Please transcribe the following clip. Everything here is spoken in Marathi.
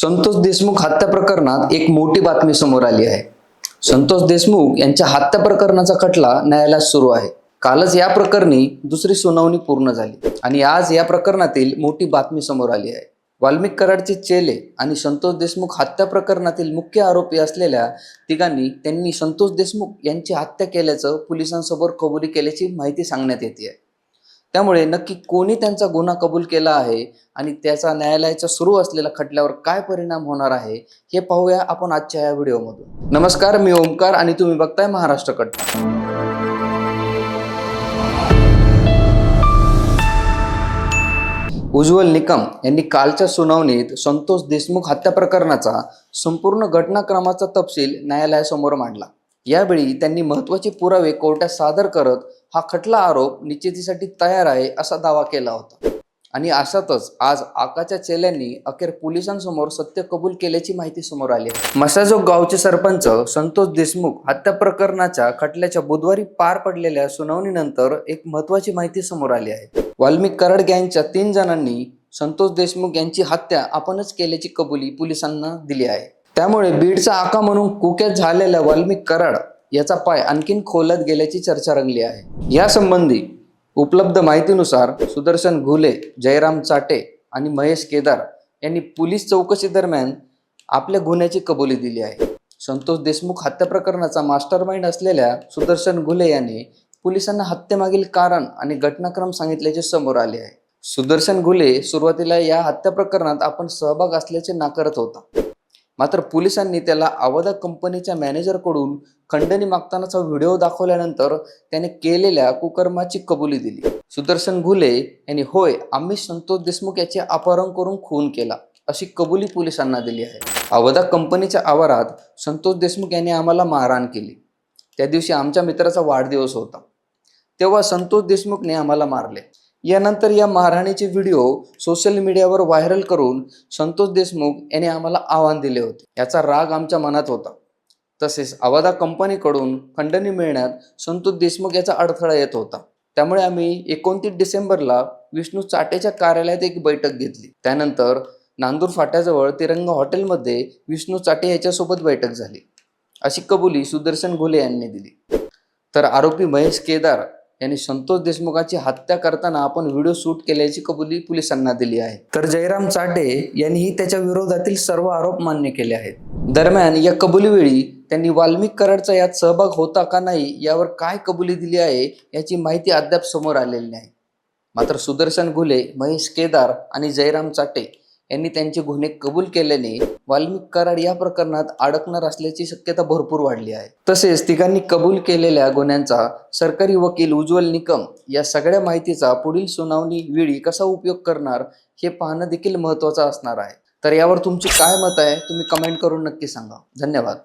संतोष देशमुख हत्या प्रकरणात एक मोठी बातमी समोर आली आहे. संतोष देशमुख यांच्या हत्या प्रकरणाचा खटला न्यायालयात सुरू आहे. कालच या प्रकरणी दुसरी सुनावणी पूर्ण झाली आणि आज या प्रकरणातील मोठी बातमी समोर आली आहे. वाल्मिक कराडचे चेले आणि संतोष देशमुख हत्या प्रकरणातील मुख्य आरोपी असलेल्या तिघांनी त्यांनी संतोष देशमुख यांची हत्या केल्याचं पोलिसांसमोर कबुली केल्याची माहिती सांगण्यात येते आहे. त्यामुळे नक्की कोणी त्यांचा गुन्हा कबूल केला आहे आणि त्याचा न्यायालयाचा सुरू असलेल्या खटल्यावर काय परिणाम होणार आहे हे पाहूया आपण आजच्या या व्हिडिओमधून. नमस्कार मी ओमकार आणि तुम्ही बघताय महाराष्ट्र कट. उज्ज्वल निकम यांनी कालच्या सुनावणीत संतोष देशमुख हत्या प्रकरणाचा संपूर्ण घटनाक्रमाचा तपशील न्यायालयासमोर मांडला. यावेळी त्यांनी महत्त्वाचे पुरावे कोर्टात सादर करत हा खटला आरोप निश्चितीसाठी तयार आहे असा दावा केला होता. आणि अशातच आज आकाच्या चेल्यांनी अखेर पोलिसांसमोर सत्य कबूल केल्याची माहिती समोर आली. आहे मसाजोग गावचे सरपंच संतोष देशमुख हत्या प्रकरणाच्या खटल्याच्या बुधवारी पार पडलेल्या सुनावणीनंतर एक महत्वाची माहिती समोर आली आहे. वाल्मिक कराड गँगच्या तीन जणांनी संतोष देशमुख यांची हत्या आपणच केल्याची कबुली पोलिसांना दिली आहे. त्यामुळे बीडचा आका म्हणून कुख्यात झालेल्या वाल्मिक कराड याचा पाय आणखीन खोलत गेल्याची चर्चा रंगली आहे. या संबंधी उपलब्ध माहितीनुसार सुदर्शन घुले जयराम चाटे आणि महेश केदार यांनी पोलीस चौकशी दरम्यान आपल्या गुन्ह्याची कबुली दिली आहे. संतोष देशमुख हत्या प्रकरणाचा मास्टर माइंड असलेल्या सुदर्शन घुले यांनी पोलिसांना हत्येमागील कारण आणि घटनाक्रम सांगितल्याचे समोर आले आहे. सुदर्शन घुले सुरुवातीला या हत्या प्रकरणात आपण सहभाग असल्याचे नाकारत होता. मात्र पोलिसांनी त्याला आवदा कंपनीच्या मॅनेजरकडून खंडणी मागतानाचा व्हिडिओ दाखवल्यानंतर त्याने केलेल्या कुकर्माची कबुली दिली. सुदर्शन घुले यांनी होय आम्ही संतोष देशमुख याचे अपहरण करून खून केला अशी कबुली पोलिसांना दिली आहे. अवधा कंपनीच्या आवारात संतोष देशमुख यांनी आम्हाला मारहाण केली. त्या दिवशी आमच्या मित्राचा वाढदिवस होता. तेव्हा संतोष देशमुखने आम्हाला मारले. यानंतर या महाराणीचे व्हिडिओ सोशल मीडियावर व्हायरल करून संतोष देशमुख यांनी आम्हाला आव्हान दिले होते. याचा राग आमच्या मनात होता. तसेच अवादा कंपनीकडून खंडणी मिळण्यात संतोष देशमुख याचा अडथळा येत होता. त्यामुळे आम्ही एकोणतीस डिसेंबरला विष्णू चाटेच्या कार्यालयात एक बैठक घेतली. त्यानंतर नांदूर फाट्याजवळ तिरंगा हॉटेलमध्ये विष्णू चाटे याच्यासोबत बैठक झाली. अशी कबुली सुदर्शन घोले यांनी दिली. तर आरोपी महेश केदार यांनी संतोष देशमुखाची हत्या करताना आपण व्हिडिओ शूट केल्याची कबुली पोलिसांना दिली आहे. तर जयराम चाटे यांनीही त्याच्या विरोधातील सर्व आरोप मान्य केले आहेत. दरम्यान या कबुलीवेळी त्यांनी वाल्मिक कराडचा यात सहभाग होता का नाही यावर काय कबुली दिली आहे याची माहिती अद्याप समोर आलेली नाही. मात्र सुदर्शन घुले महेश केदार आणि जयराम चाटे यांनी त्यांचे गुन्हे कबूल केल्याने वाल्मिक कराड या प्रकरणात अडकणार असल्याची शक्यता भरपूर वाढली आहे. तसेच तिघांनी कबूल केलेल्या गुन्ह्यांचा सरकारी वकील उज्ज्वल निकम या सगळ्या माहितीचा पुढील सुनावणी वेळी कसा उपयोग करणार हे पाहणं देखील महत्वाचं असणार आहे. तर यावर तुमची काय मत आहे तुम्ही कमेंट करून नक्की सांगा. धन्यवाद.